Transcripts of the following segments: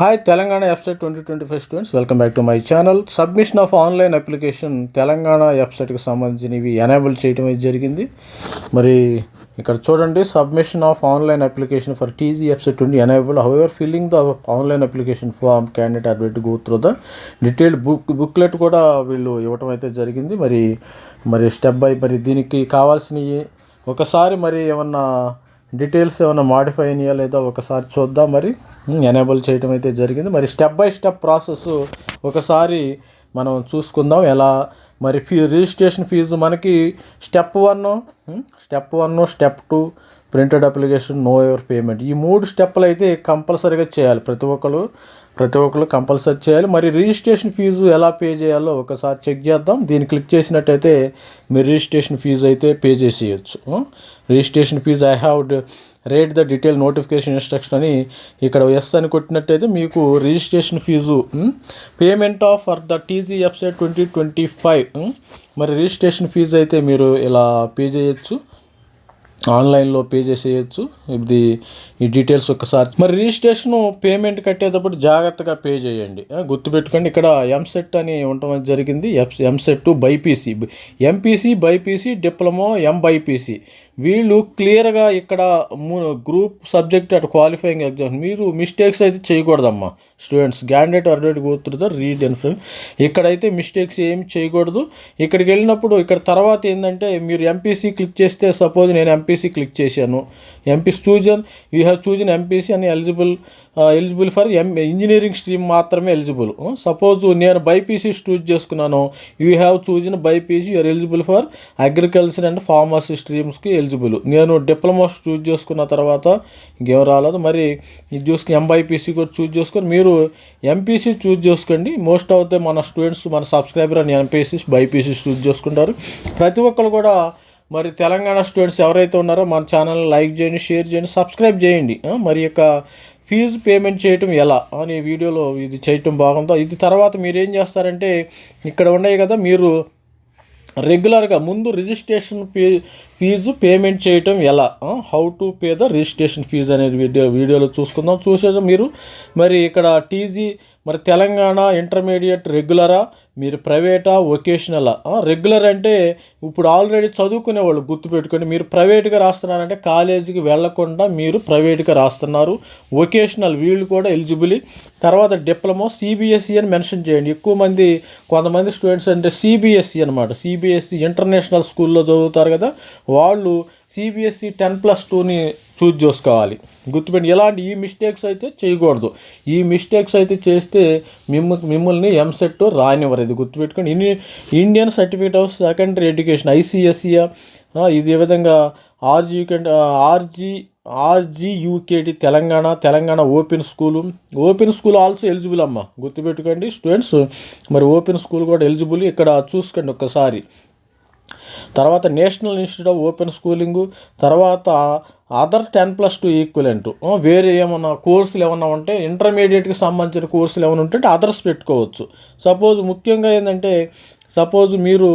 Hi Telangana website twenty twenty five students welcome back to my channel submission of online application Telangana వెబ్సైట్కి సంబంధించినవి enable చేయడం అయితే జరిగింది. మరి ఇక్కడ చూడండి submission of online application for TG website twenty enable however filling the online application form candidate Advait go through the detailed book booklet కూడా వీళ్ళు ఇవ్వటం అయితే జరిగింది. మరి మరి స్టెప్ బై మరి దీనికి కావాల్సినవి ఒకసారి మరి ఏమన్నా డీటెయిల్స్ ఏమైనా మాడిఫై అయినాయా లేదా ఒకసారి చూద్దాం. మరి ఎనేబుల్ చేయడం అయితే జరిగింది. మరి స్టెప్ బై స్టెప్ ప్రాసెస్ ఒకసారి మనం చూసుకుందాం ఎలా. మరి ఫీ రిజిస్ట్రేషన్ ఫీజు మనకి step one step one step two printed application no ever payment. ఈ మూడు స్టెప్పులు అయితే కంపల్సరీగా చేయాలి. ప్రతి ఒక్కరు ప్రతి ఒక్కరు కంపల్సరీ చేయాలి. మరి రిజిస్ట్రేషన్ ఫీజు ఎలా పే చేయాలో ఒకసారి చెక్ చేద్దాం. దీన్ని క్లిక్ చేసినట్టయితే మీరు రిజిస్ట్రేషన్ ఫీజు అయితే పే చేసేయచ్చు. Registration fee I have read the detail notification instruction అని ఇక్కడ ఎస్ అని కొట్టినట్టయితే మీకు registration fee payment of for the TG website twenty twenty five మరి రిజిస్ట్రేషన్ ఫీజు అయితే మీరు ఇలా పే చేయొచ్చు. ఆన్లైన్లో పే చేసేయచ్చు. ఇది ఈ డీటెయిల్స్ ఒకసారి. మరి రిజిస్ట్రేషన్ పేమెంట్ కట్టేటప్పుడు జాగ్రత్తగా పే చేయండి. గుర్తుపెట్టుకోండి ఇక్కడ ఎంసెట్ అని ఉండటం జరిగింది. EAMCET BiPC MPC BiPC diploma M BiPC వీళ్ళు క్లియర్గా ఇక్కడ గ్రూప్ సబ్జెక్ట్ అటు క్వాలిఫైయింగ్ ఎగ్జామ్ మీరు మిస్టేక్స్ అయితే చేయకూడదమ్మా. Students candidate అర్డేట్ go through the read and friend ఇక్కడైతే మిస్టేక్స్ ఏమి చేయకూడదు. ఇక్కడికి వెళ్ళినప్పుడు ఇక్కడ తర్వాత ఏంటంటే మీరు ఎంపీసీ క్లిక్ చేస్తే సపోజ్ నేను ఎంపీసీ క్లిక్ చేశాను. ఎంపీ చూజన్ యూ హ్యావ్ చూసిన ఎంపీసీ అని eligible eligible for um engineering stream మాత్రమే ఎలిజిబుల్ సపోజ్ నేను బైపీసీ చూజ్ చేసుకున్నాను యూ హ్యావ్ చూసిన BiPC you are eligible for agriculture and pharmacy స్ట్రీమ్స్కి eligible నేను డిప్లొమా చూజ్ చేసుకున్న తర్వాత ఇంకేం రాలేదు. మరి ఇది చూసుకుని ఎంబైపీసీ కూడా చూజ్ చేసుకొని మీరు ఎంపీసీ చూజ్ చేసుకోండి. మోస్ట్ ఆఫ్ ద మన స్టూడెంట్స్ మన సబ్స్క్రైబర్ అని ఎంపీసీ బైపీసీ చూజ్ చేసుకుంటారు. ప్రతి ఒక్కరు కూడా మరి తెలంగాణ స్టూడెంట్స్ ఎవరైతే ఉన్నారో మన ఛానల్ లైక్ చేయండి షేర్ చేయండి సబ్స్క్రైబ్ చేయండి. మరి యొక్క ఫీజు పేమెంట్ చేయటం ఎలా అని వీడియోలో ఇది చేయటం బాగుందో ఇది తర్వాత మీరు ఏం చేస్తారంటే ఇక్కడ ఉన్నాయి కదా మీరు రెగ్యులర్గా ముందు రిజిస్ట్రేషన్ ఫీ ఫీజు పేమెంట్ చేయటం ఎలా? How to pay the registration fee అనేది వీడియో వీడియోలో చూసుకుందాం. చూసేసి మీరు మరి ఇక్కడ టీజీ మరి తెలంగాణ ఇంటర్మీడియట్ రెగ్యులరా మీరు ప్రైవేటా వొకేషనలా? రెగ్యులర్ అంటే ఇప్పుడు ఆల్రెడీ చదువుకునే వాళ్ళు గుర్తుపెట్టుకోండి మీరు ప్రైవేట్గా రాస్తున్నారంటే కాలేజీకి వెళ్ళకుండా మీరు ప్రైవేట్గా రాస్తున్నారు. వొకేషనల్ వీళ్ళు కూడా ఎలిజిబుల్. తర్వాత డిప్లొమా సిబిఎస్ఈ అని మెన్షన్ చేయండి. ఎక్కువ మంది కొంతమంది స్టూడెంట్స్ అంటే సిబిఎస్ఈ అనమాట సిబిఎస్ఈ ఇంటర్నేషనల్ స్కూల్లో చదువుతారు కదా. వాళ్ళు సిబిఎస్ఈ టెన్ ప్లస్ టూని చూజ్ చేసుకోవాలి. గుర్తుపెట్టి ఎలాంటి ఈ మిస్టేక్స్ అయితే చేయకూడదు. ఈ మిస్టేక్స్ అయితే చేస్తే మిమ్మ మిమ్మల్ని ఎంసెట్ రానివ్వరు ఇది గుర్తుపెట్టుకోండి ఇన్ని Indian certificate of secondary education ICSE ఇది ఏ విధంగా RG RG RGUKT Telangana Telangana open school open school also eligible అమ్మ. గుర్తుపెట్టుకోండి స్టూడెంట్స్ మరి ఓపెన్ స్కూల్ కూడా ఎలిజిబుల్ ఇక్కడ చూసుకోండి ఒక్కసారి. తర్వాత national institute of open schooling తర్వాత other ten plus two equivalent. వేరే ఏమన్నా కోర్సులు ఏమన్నా ఉంటే ఇంటర్మీడియట్కి సంబంధించిన కోర్సులు ఏమైనా ఉంటే అదర్స్ పెట్టుకోవచ్చు. సపోజ్ ముఖ్యంగా ఏంటంటే సపోజ్ మీరు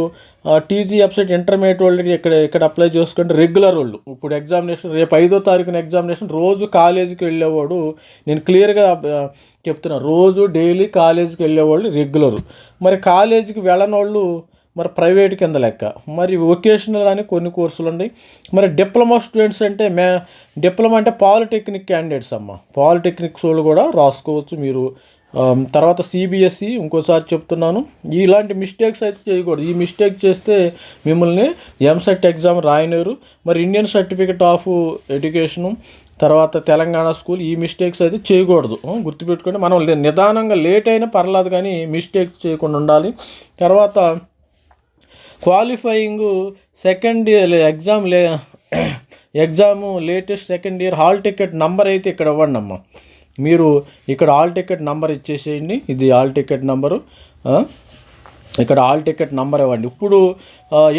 టీజీ వెబ్సైట్ ఇంటర్మీడియట్ వాళ్ళకి ఇక్కడ ఇక్కడ అప్లై చేసుకుంటే రెగ్యులర్ వాళ్ళు. ఇప్పుడు ఎగ్జామినేషన్ రేపు ఐదో తారీఖున ఎగ్జామినేషన్ రోజు కాలేజీకి వెళ్ళేవాడు నేను క్లియర్గా చెప్తున్నా రోజు డైలీ కాలేజీకి వెళ్ళేవాళ్ళు రెగ్యులర్. మరి కాలేజీకి వెళ్ళని వాళ్ళు మరి ప్రైవేట్ కింద లెక్క. మరి వొకేషనల్ అని కొన్ని కోర్సులు ఉన్నాయి. మరి డిప్లొమా స్టూడెంట్స్ అంటే మే డిప్లొమా అంటే పాలిటెక్నిక్ క్యాండిడేట్స్ అమ్మ. పాలిటెక్నిక్స్ వాళ్ళు కూడా రాసుకోవచ్చు మీరు. తర్వాత సిబిఎస్ఈ ఇంకోసారి చెప్తున్నాను. ఇలాంటి మిస్టేక్స్ అయితే చేయకూడదు. ఈ మిస్టేక్ చేస్తే మిమ్మల్ని ఎంసెట్ ఎగ్జామ్ రాయలేరు మరి ఇండియన్ సర్టిఫికెట్ ఆఫ్ ఎడ్యుకేషను తర్వాత తెలంగాణ స్కూల్ ఈ మిస్టేక్స్ అయితే చేయకూడదు. గుర్తుపెట్టుకోండి. మనం లే- నిదానంగా లేట్ అయినా పర్లేదు కానీ మిస్టేక్స్ చేయకుండా ఉండాలి. తర్వాత క్వాలిఫైయింగ్ సెకండ్ ఇయర్ ఎగ్జామ్ లే exam latest second year hall ticket number అయితే ఇక్కడ ఇవ్వండి అమ్మ. మీరు ఇక్కడ హాల్ టికెట్ నంబర్ ఇచ్చేసేయండి. ఇది హాల్ టికెట్ నంబరు. ఇక్కడ హాల్ టికెట్ నంబర్ ఇవ్వండి. ఇప్పుడు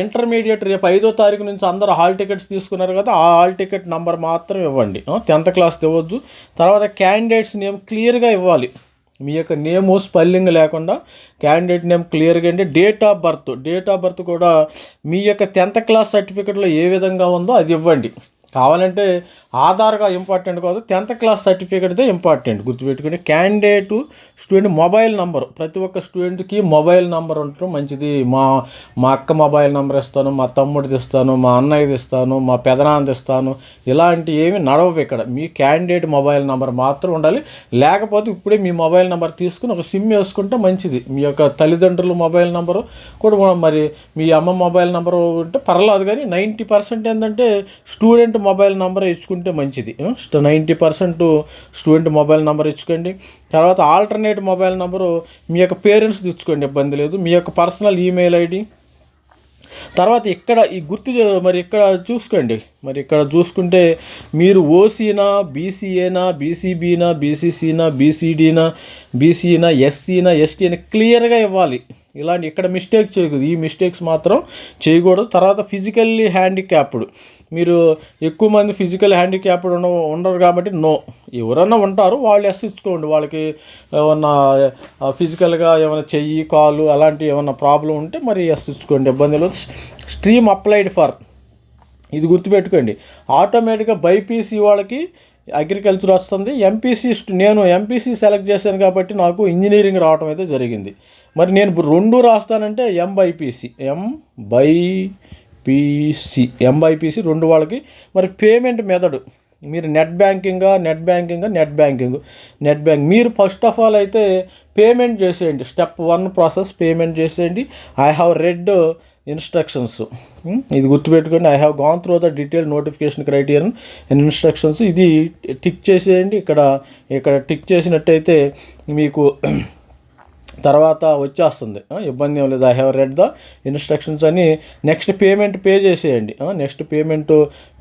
ఇంటర్మీడియట్ రేపు ఐదో తారీఖు నుంచి అందరూ హాల్ టికెట్స్ తీసుకున్నారు కదా ఆ హాల్ టికెట్ నంబర్ మాత్రం ఇవ్వండి. టెన్త్ క్లాస్ ఇవ్వచ్చు తర్వాత క్యాండిడేట్స్ నేమ్ క్లియర్గా ఇవ్వాలి. మీ యొక్క నేము స్పెల్లింగ్ లేకుండా క్యాండిడేట్ నేమ్ క్లియర్గా అంటే date of birth date of birth కూడా మీ యొక్క టెన్త్ క్లాస్ సర్టిఫికెట్లో ఏ విధంగా ఉందో అది ఇవ్వండి. కావాలంటే ఆధార్గా ఇంపార్టెంట్ కాదు టెన్త్ క్లాస్ సర్టిఫికేట్దే ఇంపార్టెంట్. గుర్తుపెట్టుకుని క్యాండిడేట్ స్టూడెంట్ మొబైల్ నంబర్ ప్రతి ఒక్క స్టూడెంట్కి మొబైల్ నంబర్ ఉండటం మంచిది. మా మా అక్క మొబైల్ నంబర్ ఇస్తాను మా తమ్ముడిది ఇస్తాను మా అన్నయ్యది ఇస్తాను మా పెదనాన్నది ఇస్తాను. ఇలాంటి ఏమి నడవవు ఇక్కడ. మీ క్యాండిడేట్ మొబైల్ నంబర్ మాత్రం ఉండాలి. లేకపోతే ఇప్పుడే మీ మొబైల్ నంబర్ తీసుకుని ఒక సిమ్ వేసుకుంటే మంచిది. మీ యొక్క తల్లిదండ్రుల మొబైల్ నంబరు కూడా మరి మీ అమ్మ మొబైల్ నంబరు ఉంటే పర్లేదు కానీ నైంటీ పర్సెంట్ ఏంటంటే స్టూడెంట్ మొబైల్ నెంబర్ ఇచ్చుకుంటే మంచిది. Ninety percent student mobile number ఇచ్చుకోండి. తర్వాత ఆల్టర్నేట్ మొబైల్ నెంబరు మీ యొక్క పేరెంట్స్ ఇచ్చుకోండి ఇబ్బంది లేదు. మీ యొక్క పర్సనల్ ఈమెయిల్ ఐడి. తర్వాత ఇక్కడ ఈ గుర్తు చే- మరి ఇక్కడ చూసుకోండి. మరి ఇక్కడ చూసుకుంటే మీరు ఓసీనా బీసీఏనా బీసీబీనా బీసీసీనా బీసీడీనా బీసీనా ఎస్సీనా ఎస్టీనా క్లియర్గా ఇవ్వాలి. ఇలాంటి ఇక్కడ మిస్టేక్ చేయకూడదు. ఈ మిస్టేక్స్ మాత్రం చేయకూడదు. తర్వాత ఫిజికల్లీ హ్యాండిక్యాప్డ్. మీరు ఎక్కువ మంది ఫిజికల్ హ్యాండిక్యాప్డ్ ఉన్న ఉండరు కాబట్టి నో. ఎవరన్నా ఉంటారు వాళ్ళు ఎస్ ఇచ్చుకోండి. వాళ్ళకి ఏమన్నా ఫిజికల్గా ఏమైనా చెయ్యి కాలు అలాంటివి ఏమైనా ప్రాబ్లం ఉంటే మరి ఎస్ ఇచ్చుకోండి. Stream applied for. ఇది గుర్తుపెట్టుకోండి. ఆటోమేటిక్గా బైపీసీ వాళ్ళకి అగ్రికల్చర్ వస్తుంది. ఎంపీసీ నేను ఎంపీసీ సెలెక్ట్ చేశాను కాబట్టి నాకు ఇంజనీరింగ్ రావడం అయితే జరిగింది. మరి నేను రెండు రాస్తానంటే M BiPC M BiPC MIPC రెండు వాళ్ళకి. మరి పేమెంట్ మెథడ్ మీరు నెట్ బ్యాంకింగా నెట్ బ్యాంకింగా నెట్ బ్యాంకింగ్. Net bank. మీరు ఫస్ట్ ఆఫ్ ఆల్ అయితే పేమెంట్ చేసేయండి. స్టెప్ వన్ ప్రాసెస్ పేమెంట్ చేసేయండి. I have read instructions. ఇది గుర్తుపెట్టుకోండి. I have gone through the detail notification criterion and instructions. ఇది టిక్ చేసేయండి. ఇక్కడ ఇక్కడ టిక్ చేసినట్టయితే మీకు తర్వాత వచ్చేస్తుంది. ఇబ్బంది ఏం లేదు. I have read the instructions అని నెక్స్ట్ పేమెంట్ పే చేసేయండి. నెక్స్ట్ పేమెంట్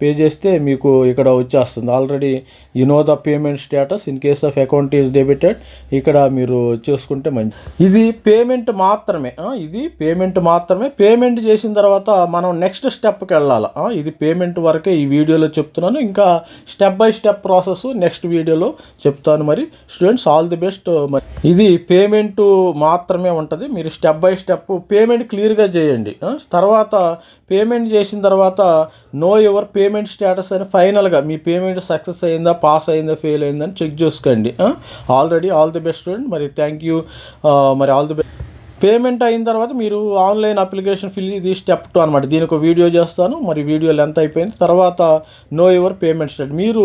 పే చేస్తే మీకు ఇక్కడ వచ్చేస్తుంది. Already you know the payment status in case of account is debited ఇక్కడ మీరు చేసుకుంటే మంచి ఇది పేమెంట్ మాత్రమే. ఇది పేమెంట్ మాత్రమే. పేమెంట్ చేసిన తర్వాత మనం నెక్స్ట్ స్టెప్కి వెళ్ళాలి. ఇది పేమెంట్ వరకే ఈ వీడియోలో చెప్తున్నాను. ఇంకా step by step process next వీడియోలో చెప్తాను మరి. స్టూడెంట్స్ ఆల్ ది బెస్ట్ మరి ఇది పేమెంట్ మాత్రమే ఉంటుంది. మీరు స్టెప్ బై స్టెప్ పేమెంట్ క్లియర్గా చేయండి. తర్వాత పేమెంట్ చేసిన తర్వాత నో యువర్ పేమెంట్ స్టేటస్ అని ఫైనల్గా మీ పేమెంట్ సక్సెస్ అయిందా పాస్ అయిందా ఫెయిల్ అయిందా అని చెక్ చేసుకోండి. Already all the best student. మరి థ్యాంక్ యూ. మరి ఆల్ ది బెస్ట్ పేమెంట్ అయిన తర్వాత మీరు ఆన్లైన్ అప్లికేషన్ ఫిల్ ఇది స్టెప్ టూ అనమాట దీనికి ఒక వీడియో చేస్తాను. మరి వీడియో లెంత్ అయిపోయింది. తర్వాత నో యువర్ పేమెంట్ స్టేట్. మీరు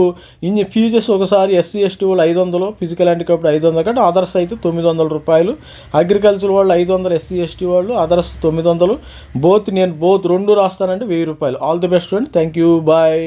ఇన్ని ఫీజెస్ ఒకసారి ఎస్సీ ఎస్టీ వాళ్ళు ఐదు వందలు ఫిజికల్ హ్యాండిక్యాప్ ఐదు వందలు కంటే అదర్స్ అయితే తొమ్మిది వందల రూపాయలు. అగ్రికల్చర్ వాళ్ళు ఐదు వందలు ఎస్సీ ఎస్టీ వాళ్ళు అదర్స్ తొమ్మిది వందలు. బోత్ నేను బోత్ రెండు రాస్తానంటే వెయ్యి రూపాయలు. All the best friend. Thank you. Bye.